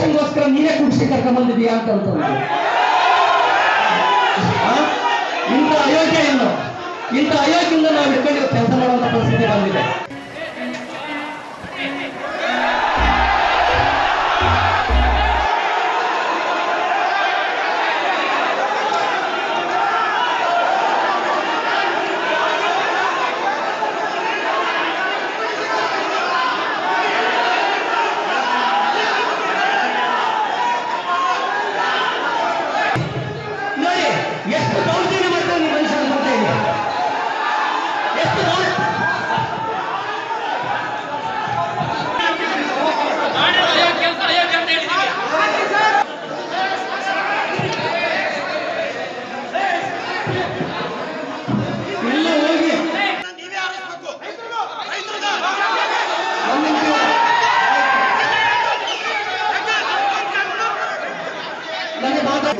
ಎಲೆಕ್ಷನ್ಗೋಸ್ಕರ ನೀನೇ ಕುಡಿಸಿ ಕರ್ಕೊಂಬಂದಿದೀಯಾ ಅಂತ ಅಂತಂದ್ರು ಇಂಥ ಇಂಥ ಅಯೋಗ್ಯವನ್ನು ಇಂಥ ಅಯೋಗ್ಯದಿಂದ ನಾವು ಇಟ್ಕೊಂಡಿರೋ ಕೆಲಸ ಮಾಡುವಂತ ಪರಿಸ್ಥಿತಿ ಬಂದಿದೆ.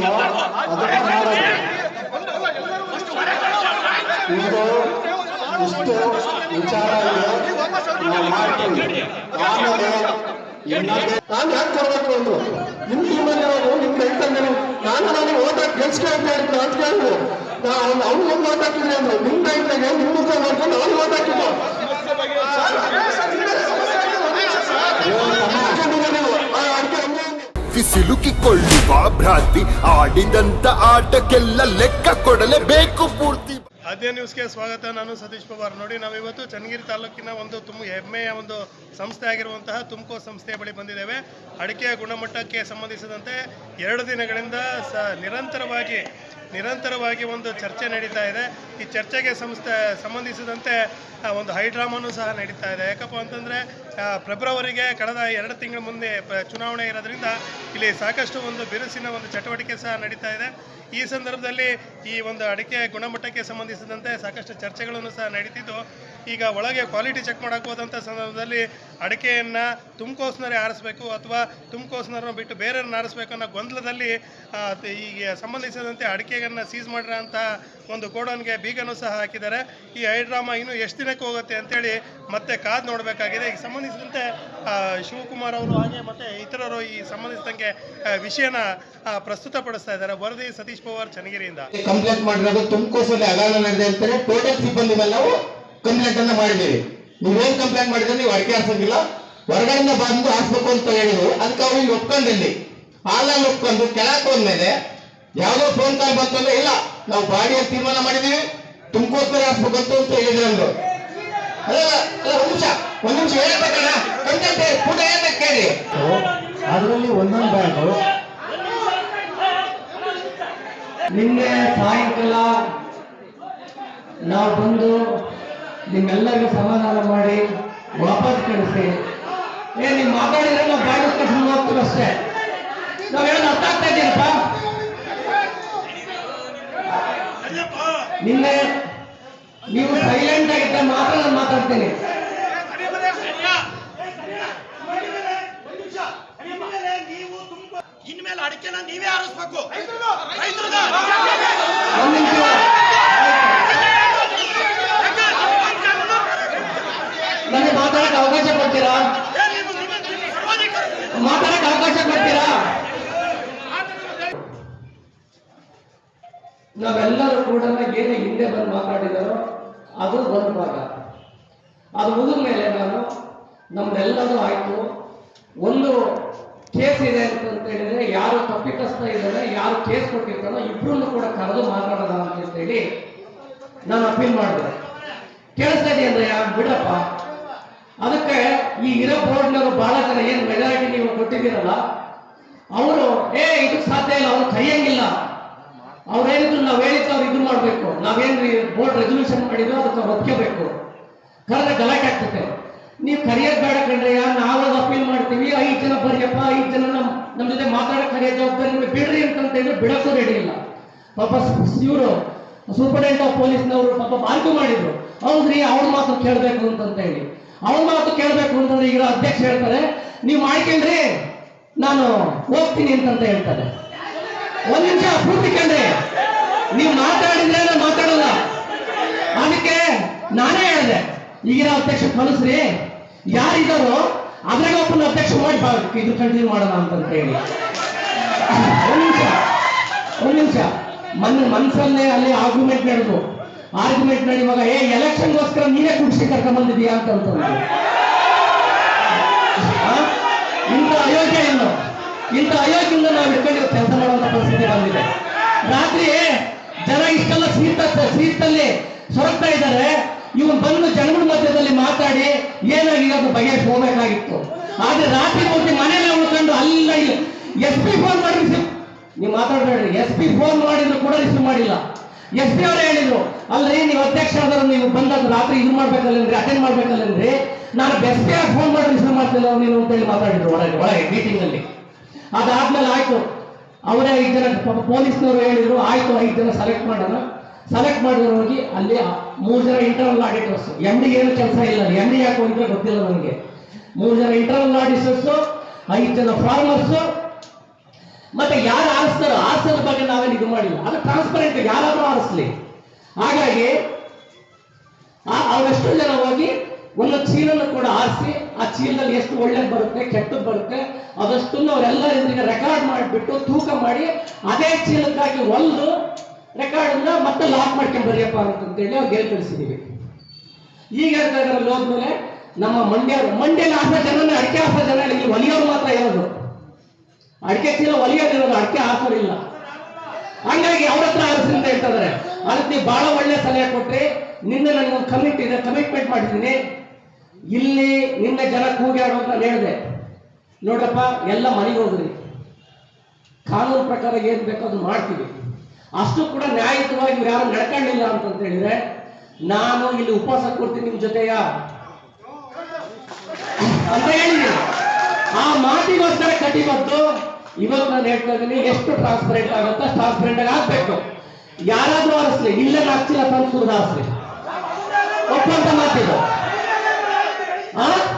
ನನಗೆ ಮಾತಾಡ ಇದು ಇಷ್ಟು ವಿಚಾರ ಇದೆ ನಾವು ಮಾಡ್ತೀವಿ ಆಮೇಲೆ ನಾನು ಯಾಕೆ ಕೊಡ್ಬೇಕು ಒಂದು ನಿಮ್ ಟೀಮಲ್ಲಿ ಅವರು ನಿಮ್ ರೈತಂದರು ನಾನು ನನಗೆ ಓಟ್ ಗೆಲ್ಸ್ಕೊಳ್ತಾ ಇರ್ತೀನಿ ಅಂತ ಕೇಳಿದ್ರು ಅವ್ನು ಒಂದು ಓಟ್ ಅಂದ್ರು ನಿಮ್ ರೈತಾಗೆ ನಿಮ್ ಮುಖ ಮಾಡ್ಕೊಂಡು ಅವ್ನು ಹಾಕಿದ್ದು ಅಡಿಕೆ ಹಂಗೆ ಸಿಲುಕಿಕೊಳ್ಳುವ ಭ್ರಾಂತಿ ಆಡಿದಂತ ಆಟಕ್ಕೆಲ್ಲ ಲೆಕ್ಕ ಕೊಡಲೇಬೇಕು ಪೂರ್ತಿ. ಆದ್ಯ ನ್ಯೂಸ್ಗೆ ಸ್ವಾಗತ. ನಾನು ಸತೀಶ್ ಪವಾರ್. ನೋಡಿ, ನಾವಿವತ್ತು ಚನ್ನಗಿರಿ ತಾಲೂಕಿನ ಒಂದು ತುಂಬ ಹೆಮ್ಮೆಯ ಒಂದು ಸಂಸ್ಥೆ ಆಗಿರುವಂತಹ ತುಮಕೋ ಸಂಸ್ಥೆಯ ಬಳಿ ಬಂದಿದ್ದೇವೆ. ಅಡಿಕೆಯ ಗುಣಮಟ್ಟಕ್ಕೆ ಸಂಬಂಧಿಸಿದಂತೆ ಎರಡು ದಿನಗಳಿಂದ ಸ ನಿರಂತರವಾಗಿ ನಿರಂತರವಾಗಿ ಒಂದು ಚರ್ಚೆ ನಡೀತಾ ಇದೆ. ಈ ಚರ್ಚೆಗೆ ಸಂಸ್ಥೆ, ಸಂಬಂಧಿಸಿದಂತೆ ಒಂದು ಹೈಡ್ರಾಮಾನು ಸಹ ನಡೀತಾ ಇದೆ. ಯಾಕಪ್ಪ ಅಂತಂದರೆ ಫೆಬ್ರವರಿಗೆ ಕಳೆದ ಎರಡು ತಿಂಗಳ ಮುಂದೆ ಚುನಾವಣೆ ಇರೋದ್ರಿಂದ ಇಲ್ಲಿ ಸಾಕಷ್ಟು ಒಂದು ಬಿರುಸಿನ ಒಂದು ಚಟುವಟಿಕೆ ಸಹ ನಡೀತಾ ಇದೆ. ಈ ಸಂದರ್ಭದಲ್ಲಿ ಈ ಒಂದು ಅಡಿಕೆ ಗುಣಮಟ್ಟಕ್ಕೆ ಸಂಬಂಧಿಸಿದಂತೆ ಸಾಕಷ್ಟು ಚರ್ಚೆಗಳನ್ನು ಸಹ ನಡೀತಿದ್ದು. ಈಗ ಒಳಗೆ ಕ್ವಾಲಿಟಿ ಚೆಕ್ ಮಾಡಕ್ಕೆ ಹೋದಂಥ ಸಂದರ್ಭದಲ್ಲಿ ಅಡಿಕೆಯನ್ನು ತುಮಕೋಸ್ನರೇ ಆರಿಸ್ಬೇಕು ಅಥವಾ ತುಮಕೋಸ್ನರನ್ನು ಬಿಟ್ಟು ಬೇರೆಯವ್ರನ್ನ ಆರಿಸ್ಬೇಕು ಅನ್ನೋ ಗೊಂದಲದಲ್ಲಿ ಈಗ ಸಂಬಂಧಿಸಿದಂತೆ ಅಡಿಕೆಯನ್ನು ಸೀಸ್ ಮಾಡಿರೋಂಥ ಒಂದು ಗೋಡೌನ್ಗೆ ಬೀಗನೂ ಸಹ ಹಾಕಿದ್ದಾರೆ. ಈ ಹೈಡ್ರಾಮಾ ಇನ್ನೂ ಎಷ್ಟು ದಿನಕ್ಕೆ ಹೋಗುತ್ತೆ ಅಂತೇಳಿ ಮತ್ತೆ ಕಾದು ನೋಡಬೇಕಾಗಿದೆ. ಈಗ ಸಂಬಂಧಿಸಿದಂತೆ ಶಿವಕುಮಾರ್ ಅವರು ಹಾಗೆ ಮತ್ತೆ ಇತರರು ಈ ಸಂಬಂಧಿಸಿದಂಗೆ ವಿಷಯನ ಪ್ರಸ್ತುತ ಪ್ರಸ್ತುತಪಡಿಸ್ತಾ ಇದ್ದಾರೆ. ವರದಿ ಸತೀಶ್ ಪವಾರ್, ಚನ್ನಗಿರಿಯಿಂದ. ಕಂಪ್ಲೇಂಟ್ ಮಾಡಿರೋದು ತುಮಕೂಸಲ್ಲಿ ಅಗಾಲ ನಡೆದಿರ್ತಾರೆ ಟೋಟಲ್ ಸಿಬ್ಬಂದಿ ಮೇಲೆ ನಾವು ಕಂಪ್ಲೇಂಟ್ ಅನ್ನ ಮಾಡಿದ್ದೀವಿ ನೀವೇನ್ ಕಂಪ್ಲೇಂಟ್ ಮಾಡಿದ್ರೆ? ನೀವು ಅಡಿಕೆ ಹಾರ್ಸಂಗಿಲ್ಲ ಹೊರಗಡೆಯಿಂದ ಬಂದು ಹಾಸ್ಬೇಕು ಅಂತ ಹೇಳಿದ್ರು. ಅದಕ್ಕೆ ಅವ್ರು ಇಲ್ಲಿ ಒಪ್ಕೊಂಡಿಲ್ಲಿ. ಹಾಲಲ್ಲಿ ಒಪ್ಕೊಂಡು ಕೆಳಕ್ ಹೋದ್ಮೇಲೆ ಯಾವ್ದೋ ಫೋನ್ ಕಾಲ್ ಬಂತಂದ್ರೆ, ಇಲ್ಲ, ನಾವು ಬಾಡಿಯಲ್ಲಿ ತೀರ್ಮಾನ ಮಾಡಿದೀವಿ ತುಮಕೂರು ಹಾಸ್ಬೇಕು ಅಂತ ಹೇಳಿದ್ರು ಅಂದ್ರು. ಅಲ್ಲ ಒಂದ್ ನಿಮಿಷ ಒಂದ್ ನಿಮಿಷ ಹೇಳ್ಬೇಕಣ್ಣ. ಕಂಪ್ಲೇಂಟ್ ಪುಟ ಕೇಳಿ. ಅದರಲ್ಲಿ ಒಂದೊಂದು ಬ್ಯಾಂಕ್ ನಿನ್ನೆ ಸಾಯಂಕಾಲ ನಾವು ಬಂದು ನಿಮ್ಮೆಲ್ಲರಿಗೂ ಸಮಾಧಾನ ಮಾಡಿ ವಾಪಸ್ ಕಳಿಸಿ. ಏ ನೀವು ಮಾತಾಡಿದ್ರೆ ಬಾಯಿ ಕಟ್ಕೊಂಡು ಹೋಗ್ತೀವಿ ಅಷ್ಟೇ. ನಾವು ಹೇಳೋದು ಅರ್ಥ ಆಗ್ತಾ ಇದ್ದೀರಪ್ಪ? ನಿನ್ನೆ ನೀವು ಸೈಲೆಂಟ್ ಆಗಿದ್ದ ಮಾತ್ರ ನಾನು ಮಾತಾಡ್ತೀನಿ. ಇನ್ಮೇಲೆ ಅಡಿಕೆನ ನೀವೇ ಆರಿಸ್ಬೇಕು ರೈತರದ ಒಂದು ನಿಮಿಷ ನನಗೆ ಮಾತಾಡಕ್ಕೆ ಅವಕಾಶ ಕೊಡ್ತೀರಾ? ಮಾತಾಡಕ್ಕೆ ಅವಕಾಶ ಕೊಡ್ತೀರಾ? ನಾವೆಲ್ಲರೂ ಕೂಡ ಏನು ಹಿಂದೆ ಬಂದು ಮಾತಾಡಿದಾರೋ ಅದು ಒಂದು ಭಾಗ. ಅದು ಮುಗಿದ ಮೇಲೆ ನಾನು ನಮ್ದೆಲ್ಲದೂ ಆಯ್ತು. ಒಂದು ಕೇಸ್ ಇದೆ ಅಂತ ಹೇಳಿದ್ರೆ ಯಾರು ತಪ್ಪಿತಸ್ಥ ಇದ್ದಾರೆ, ಯಾರು ಕೇಸ್ ಕೊಟ್ಟಿರ್ತಾರೋ ಇಬ್ಬರನ್ನು ಕೂಡ ಕರೆದು ಮಾತಾಡೋದ ಅಂತ ಹೇಳಿ ನಾನು ಅಪೀಲ್ ಮಾಡಿದೆ. ಕೇಳಿಸ್ತಾ ಇದೆಯಂದ್ರೆ ಬಿಡಪ್ಪ ಅದಕ್ಕೆ ಈ ಇರೋ ಬೋರ್ಡ್ನವರು ಜನ ಏನು ಮೆಜಾರಿಟಿ ನೀವು ಕೊಟ್ಟಿದ್ದೀರಲ್ಲ, ಅವರು, ಏ ಇದು ಸಾಧ್ಯ ಇಲ್ಲ, ಅವ್ರು ಕೈಯಂಗಿಲ್ಲ. ಅವ್ರು ನಾವು ಹೇಳಿದ್ರು ಅವ್ರು ಇದು ಮಾಡಬೇಕು. ನಾವೇನು ಬೋರ್ಡ್ ರೆಸೊಲ್ಯೂಷನ್ ಮಾಡಿದ್ರು ಅದಕ್ಕೆ ಒಪ್ಕೋಬೇಕು. ಕರೆದ್ರೆ ಗಲಾಟೆ ಆಗ್ತದೆ. ನೀವು ಕರೆಯೋದು ಬೇಡ ಕಣ್ರಿ ನಾವು ಅಪೀಲ್ ಮಾಡ್ತೀವಿ, ಐದು ಜನ ಬರಿಯಪ್ಪ ಐದು ಜನ ನಮ್ಮ ನಮ್ಮ ಜೊತೆ ಮಾತಾಡಕ್ಕೆ ಕರೆಯೋ ಜವಾಬ್ದಾರಿ ನಿಮಗೆ ಬಿಡ್ರಿ ಅಂತ ಹೇಳಿದ್ರೆ ಬಿಡಕ್ಕೂ ರೆಡಿ ಇಲ್ಲ. ಪಾಪ ಇವರು ಸೂಪರಿಂಟೆಂಡೆಂಟ್ ಆಫ್ ಪೊಲೀಸ್ನವರು ಪಾಪ ಆರ್ಗ್ಯೂ ಮಾಡಿದ್ರು. ಹೌದ್ರಿ, ಅವ್ರ ಮಾತು ಕೇಳಬೇಕು ಅಂತಂತ ಹೇಳಿ. ಅವ್ರ ಮಾತು ಕೇಳಬೇಕು ಅಂತಂದ್ರೆ ಈಗ ಅಧ್ಯಕ್ಷ ಹೇಳ್ತಾರೆ, ನೀವು ಮಾಡ್ಕೊಂಡ್ರಿ, ನಾನು ಹೋಗ್ತೀನಿ ಅಂತಂತ ಹೇಳ್ತಾರೆ. ಒಂದ್ ನಿಮಿಷ ಪೂರ್ತಿ ಕಂಡ್ರಿ ನೀವು ಮಾತಾಡಿದ್ರೆ ನಾನು ಮಾತಾಡಲ್ಲ. ಅದಕ್ಕೆ ನಾನೇ ಹೇಳಿದೆ, ಈಗಿನ ಅಧ್ಯಕ್ಷ ಕಲಿಸ್ರಿ ಯಾರಿದಾರೋ ಅದ್ರಾಗ ಒಬ್ಬನ ಅಧ್ಯಕ್ಷ ಮಾಡಿ ಇದು ಕಂಟಿನ್ಯೂ ಮಾಡೋಣ ಅಂತ ಹೇಳಿ. ಒಂದ್ ನಿಮಿಷ ಒಂದ್ ನಿಮಿಷ. ಮನ್ ಮನ್ಸಲ್ಲೇ ಅಲ್ಲಿ ಆರ್ಗ್ಯುಮೆಂಟ್ ನಡೆದು. ಆರ್ಗ್ಯುಮೆಂಟ್ ನಡೆಯುವಾಗ, ಏ ಎಲೆಕ್ಷನ್ಗೋಸ್ಕರ ನೀನೇ ಕುಡಿಸಿ ಕರ್ಕೊಂಡ್ ಬಂದಿದೀಯಾ ಅಂತ ಅಂತಂದ್ರು ಆ? ಇಂಥ ಅಯೋಗ್ಯ ಇನ್ನು ಇಂಥ ಅಯೋಗ್ಯದಿಂದ ನಾವು ಹಿಡ್ಕೊಂಡು ಕೆಲಸ ಮಾಡುವಂತ ಪರಿಸ್ಥಿತಿ ಬಂದಿದೆ. ರಾತ್ರಿ ಜನ ಇಷ್ಟೆಲ್ಲ ಸೀತ ಸೀತಲ್ಲಿ ಸೊರಗ್ತಾ ಇದ್ದಾರೆ. ಇವನು ಬಂದು ಜನಗಳ ಮಧ್ಯದಲ್ಲಿ ಮಾತಾಡಿ ಏನಾಗಿದೆ ಅದು ಬಗೆಹರಿಸ್ಕೋಬೇಕಾಗಿತ್ತು ಆದ್ರೆ ರಾತ್ರಿ ಪೂರ್ತಿ ಮನೇಲೆ ಉಳ್ಕೊಂಡು ಅಲ್ಲ ಎಸ್ ಪಿ ಫೋನ್ ಮಾಡಿ ರಿಸೀವ್ ನೀವು ಮಾತಾಡ್ಬೇಡ್ರಿ ಎಸ್ ಪಿ ಫೋನ್ ಮಾಡಿದ್ರು ಕೂಡ ರಿಸೀವ್ ಮಾಡಿಲ್ಲ. ಎಸ್ ಪಿ ಅವರು ಹೇಳಿದ್ರು, ಅಲ್ರಿ, ನೀವು ಅಧ್ಯಕ್ಷ ಆದ್ರೆ ನೀವು ಬಂದದ್ದು ರಾತ್ರಿ ಇದು ಮಾಡ್ಬೇಕಲ್ಲೇನ್ರಿ, ಅಟೆಂಡ್ ಮಾಡ್ಬೇಕಲ್ಲೇನ್ರಿ. ನಾನು ಎಸ್ ಪಿ ಆರ್ ಫೋನ್ ಮಾಡಿ ರಿಸೀವ್ ಮಾಡ್ತಿಲ್ಲ ನೀನು ಅಂತ ಹೇಳಿ ಮಾತಾಡಿದ್ರು ಒಳಗೆ ಒಳಗೆ ಮೀಟಿಂಗ್ ಅಲ್ಲಿ ಅದಾದ್ಮೇಲೆ ಆಯ್ತು. ಅವರೇ ಐದು ಜನ ಪೊಲೀಸ್ನವರು ಹೇಳಿದ್ರು, ಆಯ್ತು, ಐದು ಜನ ಸೆಲೆಕ್ಟ್ ಮಾಡೋಣ. ಸೆಲೆಕ್ಟ್ ಮಾಡಿದ್ರು ಹೋಗಿ ಅಲ್ಲಿ ಮೂರು ಜನ ಇಂಟರ್ನಲ್ ಆಡಿಟರ್ಸ್ ಎಂ ಡಿ ಏನು ಕೆಲಸ ಇಲ್ಲ ಎಂ ಡಿ ಯಾಕೆ ಹೋಗಿದ್ರೆ ಗೊತ್ತಿಲ್ಲ ನನಗೆ. ಮೂರು ಜನ ಇಂಟರ್ನಲ್ ಆಡಿಟರ್ಸ್ ಐದು ಜನ ಫಾರ್ಮರ್ಸ್ ಮತ್ತೆ ಯಾರು ಆರಿಸ್ತಾರೋ ಆರಿಸೋದ್ರ ಬಗ್ಗೆ ನಾವೇನು ಇದು ಮಾಡಿಲ್ಲ. ಅದು ಟ್ರಾನ್ಸ್ಪರೆಂಟ್ ಯಾರಾದರೂ ಆರಿಸ್ಲಿ. ಹಾಗಾಗಿ ಅವರೆಷ್ಟು ಜನ ಹೋಗಿ ಒಂದು ಚೀಲನ್ನು ಕೂಡ ಆರಿಸಿ, ಆ ಚೀಲದಲ್ಲಿ ಎಷ್ಟು ಒಳ್ಳೇದು ಬರುತ್ತೆ ಕೆಟ್ಟದ್ದು ಬರುತ್ತೆ, ಅದಷ್ಟನ್ನು ಅವರೆಲ್ಲ ಇದ್ರಿಗೆ ರೆಕಾರ್ಡ್ ಮಾಡಿಬಿಟ್ಟು ತೂಕ ಮಾಡಿ, ಅದೇ ಚೀಲಕ್ಕಾಗಿ ಒಂದು ರೆಕಾರ್ಡನ್ನ ಮತ್ತೆ ಲಾಕ್ ಮಾಡ್ಕೊಂಡು ಬರಿಯಪ್ಪ ಅಂತಂತೇಳಿ ಅವ್ರಿಗೆ ಹೇಳಿ ಕಳಿಸಿದೀವಿ. ಈಗ ಹೇಳ್ತಾ ಇದ್ರಲ್ಲಿ ಹೋದ್ಮೇಲೆ ನಮ್ಮ ಮಂಡ್ಯ ಮಂಡ್ಯಲ್ಲಿ ಆಸ ಜನ ಅಡಿಕೆ ಆಸ ಜನ ಇಲ್ಲಿ ಒಲಿಯೋರು ಮಾತ್ರ ಇರೋದು ಅಡಿಕೆ ಚೀಲ ಒಲಿಯೋದಿರೋದು ಅಡಿಕೆ ಹಾಕೋರಿಲ್ಲ ಹಂಗಾಗಿ ಅವ್ರ ಹತ್ರ ಆರಿಸಿ ಅಂತ ಹೇಳ್ತಾರೆ ಅದಕ್ಕೆ ನೀವು ಬಹಳ ಒಳ್ಳೆ ಸಲಹೆ ಕೊಟ್ರಿ. ನಿನ್ನೆ ನನಗೊಂದು ಕಮಿಟ್ ಇದೆ ಕಮಿಟ್ಮೆಂಟ್ ಮಾಡಿದ್ದೀನಿ. ಇಲ್ಲಿ ನಿನ್ನೆ ಜನ ಕೂಗ್ಯಾಡು ಅಂತ ನಾನು ಹೇಳಿದೆ. ನೋಡಪ್ಪ ಎಲ್ಲ ಮನೆಗೆ ಹೋಗ್ರಿ. ಕಾನೂನು ಪ್ರಕಾರ ಏನ್ ಬೇಕೋ ಅದು ಮಾಡ್ತೀವಿ. ಅಷ್ಟು ಕೂಡ ನ್ಯಾಯಯುತವಾಗಿ ಇವ್ರು ಯಾರು ನಡ್ಕೊಂಡಿಲ್ಲ ಅಂತ ಹೇಳಿದ್ರೆ, ನಾನು ಇಲ್ಲಿ ಉಪವಾಸ ಕೊಡ್ತೀನಿ ನಿಮ್ ಜೊತೆಯ? ಅಂತ ಹೇಳಿದ್ದೀನಿ ಆ ಮಾತಿಗೋಸ್ಕರ ಬಂತು ಇವತ್ತು ನಾನು ಹೇಳ್ತಾ ಇದ್ದೀನಿ, ಎಷ್ಟು ಟ್ರಾನ್ಸ್ಪರೆಂಟ್ ಆಗುತ್ತೋ ಟ್ರಾನ್ಸ್ಪರೆಂಟ್ ಆಗಿ ಆಗ್ಬೇಕು. ಯಾರಾದ್ರೂ ಆರಿಸ್ಲಿ, ಇಲ್ಲ ನಾಚಿಲ್ಲ ತಂದು ಸುರಿದು ಆರಿಸ್ಲಿ. ಒಪ್ಪಂತ ಮಾತಿದ್ದು ಆ?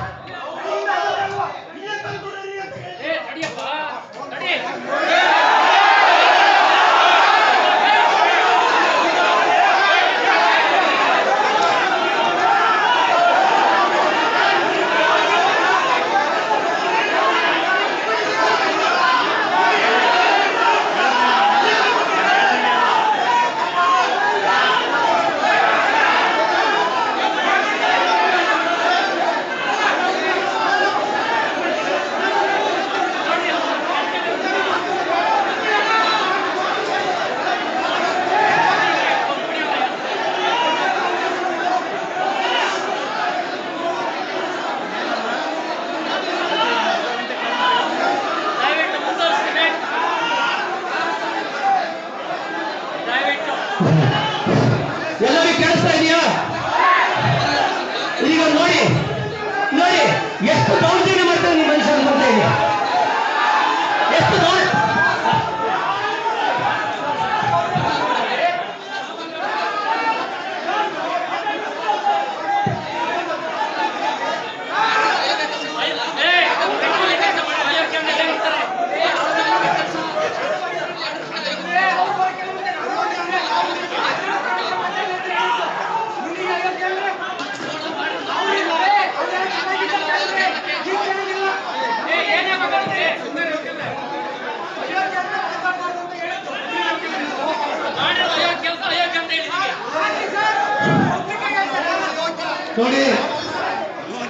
ನೋಡಿ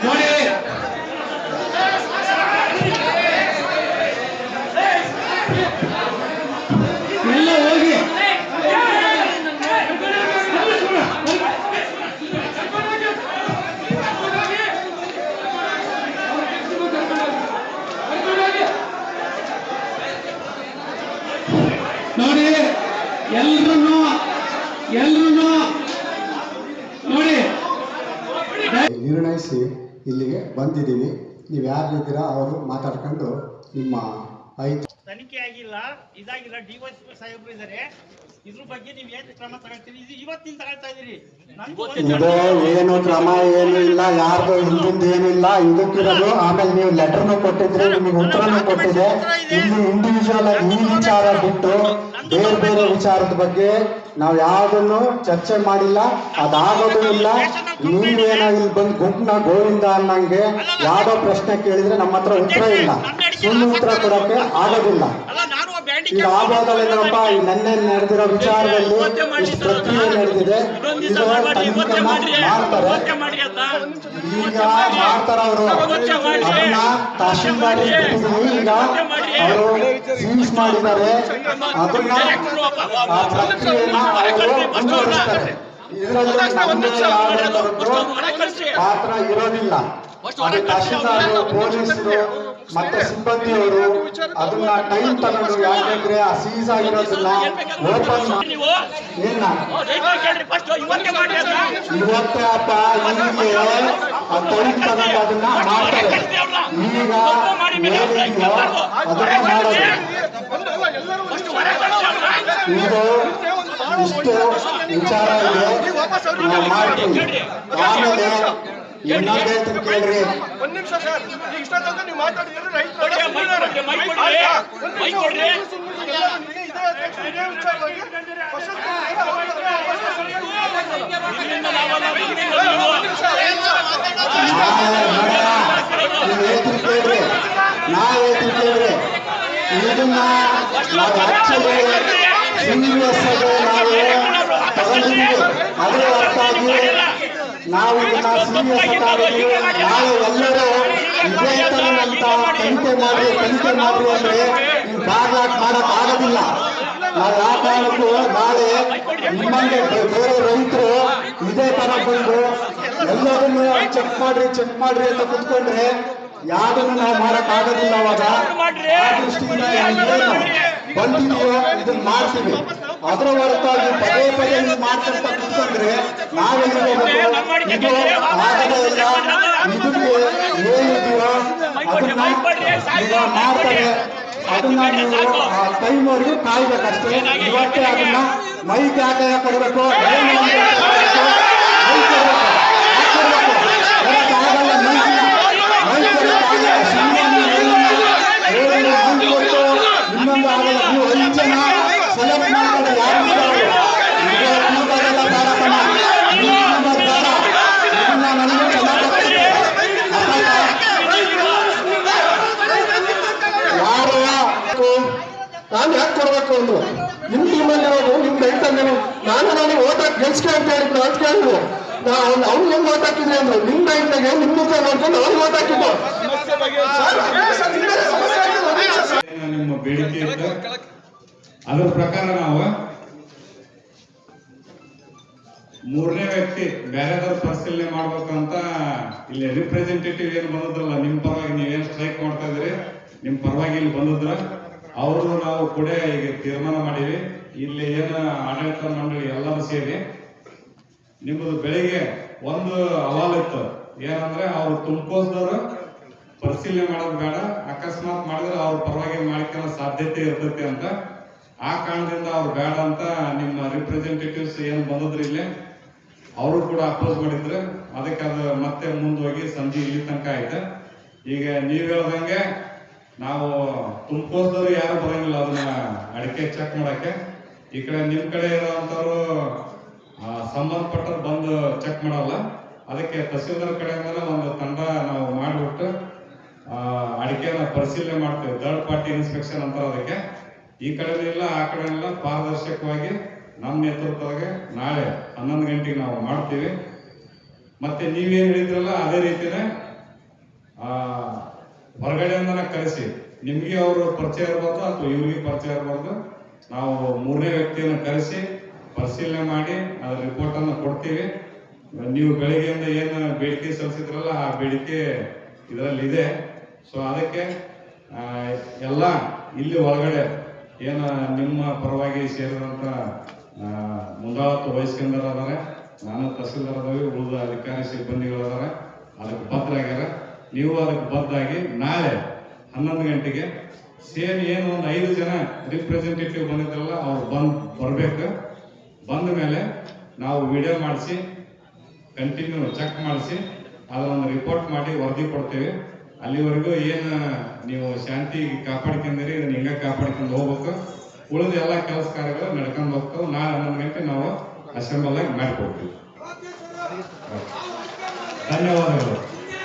ನೋಡಿ ಎಲ್ಲ ಹೋಗಿ ನೋಡಿ ಎಲ್ರು ಎಲ್ರು ನೋಡಿ ನಿರ್ಣಯಿಸಿ ಇಲ್ಲಿಗೆ ಬಂದಿದ್ದೀವಿ ನೀವು ಯಾರಿದ್ದೀರಾ ಅವರು ಮಾತಾಡ್ಕೊಂಡು ನಿಮ್ಮ ಐದು ತನಿಖೆ ಆಗಿಲ್ಲ, ಇದಾಗಿಲ್ಲ. ಡಿವೈಎಸ್ಪಿ ಸಾಹೇಬ್ರು ಇದಾರೆ. ಇದ್ರ ಬಗ್ಗೆ ನೀವ್ ಏನ್ ಕ್ರಮ ತಗೊಳ್ತೀರಿ. ಇದು ಇವತ್ತಿನ ತಗೊಳ್ತಾ ಇದೀರಿ ನನ್ಗೂ ಇದು ಏನು ಕ್ರಮ ಏನು ಇಲ್ಲ ಯಾರ್ದು ಹಿಂದಿಂದ ಏನಿಲ್ಲ ಇದಕ್ಕಿರೋದು ಆಮೇಲೆ ನೀವು ಲೆಟರ್ನು ಕೊಟ್ಟಿದ್ರೆ ನಿಮಗೆ ಉತ್ತರನು ಕೊಟ್ಟಿದೆ. ಇಲ್ಲಿ ಇಂಡಿವಿಜುವಲ್ ಆಗಿ ಈ ವಿಚಾರ ಬಿಟ್ಟು ಬೇರೆ ಬೇರೆ ವಿಚಾರದ ಬಗ್ಗೆ ನಾವು ಯಾವುದನ್ನು ಚರ್ಚೆ ಮಾಡಿಲ್ಲ. ಅದಾಗೋದು ಇಲ್ಲ. ನೀವೇನೋ ಇಲ್ಲಿ ಬಂದು ಗುಂಪ್ನ ಗೋವಿಂದ ಅನ್ನಂಗೆ ಯಾವ್ದೋ ಪ್ರಶ್ನೆ ಕೇಳಿದ್ರೆ ನಮ್ಮ ಹತ್ರ ಉತ್ತರ ಇಲ್ಲ. ಸುಳ್ಳು ಉತ್ತರ ಕೊಡಕ್ಕೆ ಆಗೋದಿಲ್ಲ. ಆಗೋದಲ್ಲೇನಪ್ಪ ನೆನ್ನೆ ನಡೆದಿರೋ ವಿಚಾರದಲ್ಲಿ ಪ್ರಕ್ರಿಯೆ ನಡೆದಿದೆ. ಇದು ತನಿಖೆನ ಮಾಡ್ತಾರೆ. ಈಗ ಮಾಡ್ತಾರ ಅವರು. ಅದನ್ನ ತಹಶೀಲ್ದಾರ್ ಇಟ್ಟಿದ್ದೀವಿ. ಈಗ ಅವರು ಸೀಸ್ ಮಾಡಿದ್ದಾರೆ. ಅದನ್ನ ಆ ಪ್ರಕ್ರಿಯೆನ ಅವರು ಮುಂದುವರಿಸ್ತಾರೆ. ಇದರಲ್ಲಿ ನಮ್ಮದೇ ಪಾತ್ರ ಇರೋದಿಲ್ಲ. ಅದು ತಹಶೀಲ್ದಾರ್ ಪೊಲೀಸರು. ಮತ್ತೆ ಸಿಬ್ಬಂದಿಯವರು ಅದನ್ನ ಟೈಮ್ ತಗೊಂಡು ಯಾಕೆಂದ್ರೆ ಆ ಸೀಸ್ ಆಗಿರೋದನ್ನ ಓಪನ್ ಮಾಡಿ ಇವತ್ತೇ ಅಪ್ಪ ಹೀಗೆ ಆ ಟೈಮ್ ತಗೊಂಡು ಅದನ್ನ ಮಾಡ್ತಾರೆ. ಈಗ ಏನಿದೆಯೋ ಅದನ್ನ ಮಾಡೋದು. ಇದು ಇಷ್ಟು ವಿಚಾರ ಇದೆ. ಮಾಡ್ತೀವಿ. ಆಮೇಲೆ ಇನ್ನೊಂದು ಹೇಳ್ತೀನಿ ಕೇಳ್ರಿ ಒಂದ್ ನಿಮಿಷ ಸರ್ ಈಗ ಇಷ್ಟ ತನಕ ನೀವು ಮಾತಾಡಿದ್ರೆ ನೀವು- ಹೇಳ್ತೀನಿ ಕೇಳ್ರಿ ಇದನ್ನ ಆಕ್ಚುಲಿ ಸೀರಿಯಸ್ ಆಗಿ ನಾವು ತಗೊಂಡಿದ್ದೀವಿ ಅದೇ ಅರ್ಥ ಆಗಿ ನಾವು ಇದನ್ನ ಸೀರಿಯಸ್ ಆಗಿದ್ದೀವಿ ನಾವು ಎಲ್ಲರೂ ಇದೇ ತರನಂತ ತನಿಖೆ ಮಾಡಿ ತನಿಖೆ ಮಾಡಿ ಅಂದ್ರೆ ಬಾಗ್ಲಾಟ್ ಮಾಡಕ್ ಆಗೋದಿಲ್ಲ. ನಾವು ಆ ಕಾರಣಕ್ಕೂ ನಾಳೆ ನಿಮ್ಮಂಗೆ ಬೇರೆ ರೈತರು ಇದೇ ತರ ಬಂದು ಎಲ್ಲದನ್ನು ಚೆಕ್ ಮಾಡ್ರಿ ಚೆಕ್ ಮಾಡ್ರಿ ಅಂತ ಕುತ್ಕೊಂಡ್ರೆ ಯಾವ್ದನ್ನು ನಾವು ಮಾಡಕ್ ಆಗೋದಿಲ್ಲ ಅವಾಗ. ದೃಷ್ಟಿಯಿಂದ ಬಂದಿದೆಯೋ ಇದನ್ನ ಮಾಡ್ತೀವಿ. ಅದರ ಹೊರತಾಗಿ ಪದೇ ಪದೇ ನೀವು ಮಾಡ್ಕೊಂತ ಕುತ್ಕೊಂಡ್ರೆ ನಾವೆಲ್ಲಿ ಇದು ಅದನ್ನ ಮಾಡ್ತಾರೆ. ಅದನ್ನ ನೀವು ಆ ಟೈಮ್ವರೆಗೂ ಕಾಯ್ಬೇಕಷ್ಟೇ. ಇವತ್ತೇ ಅದನ್ನ ಮೈ ಯಾಕೆ ಕೊಡಬೇಕು. ಏನು ಅಂತ ಕೊಡ್ಬೇಕು. ಮೈಕ್ ಕೊಡ್ಬೇಕು. ಯಾಕ್ ಕೊಡ್ಬೇಕು? ಕೊಡಕ್ಕೆ ಆಗಲ್ಲ ಮೈಕ್ನ. ಮೈಕ್ ಕೊಡಕ್ಕೆ ಆಗಲ್ಲ. ಸುಮ್ನೆ ನೀವು ಏನನ್ನ ಹೇಳಿ ಮಂದಿ ಕೊಟ್ಟು ಇನ್ನೊಂದು ಆಗಲ್ಲ ನೀವು ಐದು ಜನ ಸೆಲೆಕ್ಟ್ ಮಾಡ್ಕೊಂಡು ಯಾರು ಇದ್ದಾರೆ? ಈಗ ಕೂಗಾಗೆಲ್ಲ ಬೇಡ ಕಣ. ನೀವು ಕೂಗೋದು ಬೇಡ. ಇದನ್ನ ನನಗೆ ಚೆನ್ನಾಗಿ ಗೊತ್ತಿದೆ. ಅರ್ಥ ಆಯ್ತಾ? ಯಾರು ನಾನು ಯಾಕೆ ಕೊಡ್ಬೇಕು ಒಂದು ನಿಮ್ ಟೀಮಲ್ಲಿ ಇರೋದು ನಿಮ್ ರೈತಲ್ಲಿ ನಾನು ನಾನು ಓಟ್ ಹಾಕಿ ಗೆಲ್ಸ್ಕೆ ಅಂತ ಹೇಳಿದ್ರು ಅಂತ ಕೇಳಿದ್ರು ಅವ್ನು ಅವ್ನು ಹೆಂಗ್ ಓಟ್ ಹಾಕಿದ್ರಿ ಅಂದ್ರೆ. ನಿಮ್ ಬ್ಯಾಂಕ್ನಾಗೆ ನಿಮ್ ಮುಖ ನೋಡ್ಕೊಂಡು ಅವ್ನು ಓಟ್ ಹಾಕಿದ್ದು ನಿಮ್ಮ ಬೇಡಿಕೆ ಇತ್ತು? ಅದ್ರ ಪ್ರಕಾರ ನಾವು ಮೂರನೇ ವ್ಯಕ್ತಿ ಬೇರೆದವ್ರ ಪರಿಶೀಲನೆ ಮಾಡ್ಬೇಕಂತ ಇಲ್ಲಿ ರಿಪ್ರೆಸೆಂಟೇಟಿವ್ ಏನು ಬಂದದ್ರಲ್ಲ ನಿಮ್ ಪರವಾಗಿ ನೀವೇನು ಸ್ಟ್ರೈಕ್ ಮಾಡ್ತಾ ಇದ್ರಿ ನಿಮ್ ಪರವಾಗಿ ಇಲ್ಲಿ ಬಂದದ್ರ ಅವರು ನಾವು ಕೂಡ ಈಗ ತೀರ್ಮಾನ ಮಾಡೀವಿ. ಇಲ್ಲಿ ಏನು ಆಡಳಿತ ಮಂಡಳಿ ಎಲ್ಲರೂ ಸೇರಿ ನಿಮ್ಮದು ಬೆಳಿಗ್ಗೆ ಒಂದು ಅವಾಲ್ ಇತ್ತು. ಏನಂದ್ರೆ ಅವ್ರು ತುಮಕೋಸ್ದವ್ರು ಪರಿಶೀಲನೆ ಮಾಡೋದು ಬೇಡ, ಅಕಸ್ಮಾತ್ ಮಾಡಿದ್ರೆ ಅವ್ರ ಪರವಾಗಿ ಮಾಡ್ಕೊಳ್ಳೋ ಸಾಧ್ಯತೆ ಇರ್ತೈತಿ ಅಂತ. ಆ ಕಾರಣದಿಂದ ಅವ್ರು ಬೇಡ ಅಂತ ನಿಮ್ಮ ರಿಪ್ರೆಸೆಂಟೇಟಿವ್ಸ್ ಏನು ಬಂದದ್ರಿ ಇಲ್ಲಿ, ಅವರು ಕೂಡ ಅಪೋಸ್ ಮಾಡಿದ್ರು. ಅದಕ್ಕೆ ಅದು ಮತ್ತೆ ಮುಂದೋಗಿ ಸಂಜೆ ಇಲ್ಲಿ ತನಕ ಆಯ್ತು. ಈಗ ನೀವು ಹೇಳ್ದಂಗೆ ನಾವು ತುಮಕೋಸ್ದವ್ರು ಯಾರು ಬರಂಗಿಲ್ಲ, ಅದನ್ನ ಅಡಿಕೆ ಚೆಕ್ ಮಾಡಕ್ಕೆ. ಈ ಕಡೆ ನಿಮ್ ಕಡೆ ಇರೋಂಥವ್ರು ಆ, ಸಂಬಂಧಪಟ್ಟವ್ರು ಬಂದು ಚೆಕ್ ಮಾಡಲ್ಲ. ಅದಕ್ಕೆ ತಹಸೀಲ್ದಾರ್ ಕಡೆಯಿಂದ ಒಂದು ತಂಡ ನಾವು ಮಾಡಿಬಿಟ್ಟು ಅಡಿಕೆನ ಪರಿಶೀಲನೆ ಮಾಡ್ತೇವೆ. ಥರ್ಡ್ ಪಾರ್ಟಿ ಇನ್ಸ್ಪೆಕ್ಷನ್ ಅಂತಾರೆ ಅದಕ್ಕೆ. ಈ ಕಡೆ ಇಲ್ಲ ಆ ಕಡೆ ಇಲ್ಲ. ಪಾರದರ್ಶಕವಾಗಿ ನಮ್ಮ ನೇತೃತ್ವದಾಗೆ ನಾಳೆ ಹನ್ನೊಂದು ಗಂಟೆಗೆ ನಾವು ಮಾಡ್ತೀವಿ. ಮತ್ತೆ ನೀವೇನು ಹೇಳಿದ್ರಲ್ಲ ಅದೇ ರೀತಿನೇ ಆ, ಹೊರಗಡೆಯಿಂದನ ಕರೆಸಿ. ನಿಮಗೆ ಅವರು ಪರಿಚಯ ಇರಬಾರ್ದು ಅಥವಾ ಇವ್ರಿಗೆ ಪರಿಚಯ ಇರಬಾರ್ದು ನಾವು ಮೂರನೇ ವ್ಯಕ್ತಿಯನ್ನು ಕರೆಸಿ ಪರಿಶೀಲನೆ ಮಾಡಿ ಅದರ ರಿಪೋರ್ಟ್ ಅನ್ನು ಕೊಡ್ತೀವಿ. ನೀವು ಬೆಳಿಗ್ಗೆಯಿಂದ ಏನು ಬೇಡಿಕೆ ಸಲ್ಲಿಸಿದ್ರಲ್ಲ ಆ ಬೇಡಿಕೆ ಇದರಲ್ಲಿ ಇದೆ. ಸೊ ಅದಕ್ಕೆ ಎಲ್ಲ ಇಲ್ಲಿ ಒಳಗಡೆ ಏನು ನಿಮ್ಮ ಪರವಾಗಿ ಸೇರಿದಂತ ಆ, ಮುಂದಾಳತ್ವ ವಹಿಸ್ಕೊಂಡಾರ ಅದಾರೆ ನಾನು ತಹಸೀಲ್ದಾರ್ ಅದಾವೆ ಉಳಿದ ಅಧಿಕಾರಿ ಸಿಬ್ಬಂದಿಗಳು ಅದಾರೆ ಅದಕ್ಕೆ ಬದ್ಧರಾಗ್ಯಾರ. ನೀವು ಅದಕ್ಕೆ ಬದ್ಧಾಗಿ ನಾಳೆ ಹನ್ನೊಂದು ಗಂಟೆಗೆ ಸೇಮ್ ಏನು ಒಂದು ಐದು ಜನ ರಿಪ್ರೆಸೆಂಟೇಟಿವ್ ಬಂದಿದ್ರಲ್ಲ ಅವ್ರು ಬಂದು ಬರಬೇಕು. ಬಂದ ಮೇಲೆ ನಾವು ವಿಡಿಯೋ ಮಾಡಿಸಿ ಕಂಟಿನ್ಯೂ ಚೆಕ್ ಮಾಡಿಸಿ ಅದನ್ನು ರಿಪೋರ್ಟ್ ಮಾಡಿ ವರದಿ ಕೊಡ್ತೇವೆ. ಅಲ್ಲಿವರೆಗೂ ಏನು ನೀವು ಶಾಂತಿ ಕಾಪಾಡ್ಕೊಂಡಿರಿ ಇದನ್ನ ಹಿಂಗೆ ಕಾಪಾಡ್ಕೊಂಡು ಹೋಗ್ಬೇಕು. ಉಳಿದ ಎಲ್ಲ ಕೆಲಸ ಕಾರ್ಯಗಳು ನಡ್ಕೊಂಡು ಹೋಗ್ತಾವೆ. ನಾಳೆ ಹನ್ನೊಂದು ಗಂಟೆ ನಾವು ಅಸೆಂಬಲ್ ಆಗಿ ಮಾಡಿಕೊಡ್ತೀವಿ. ಧನ್ಯವಾದಗಳು.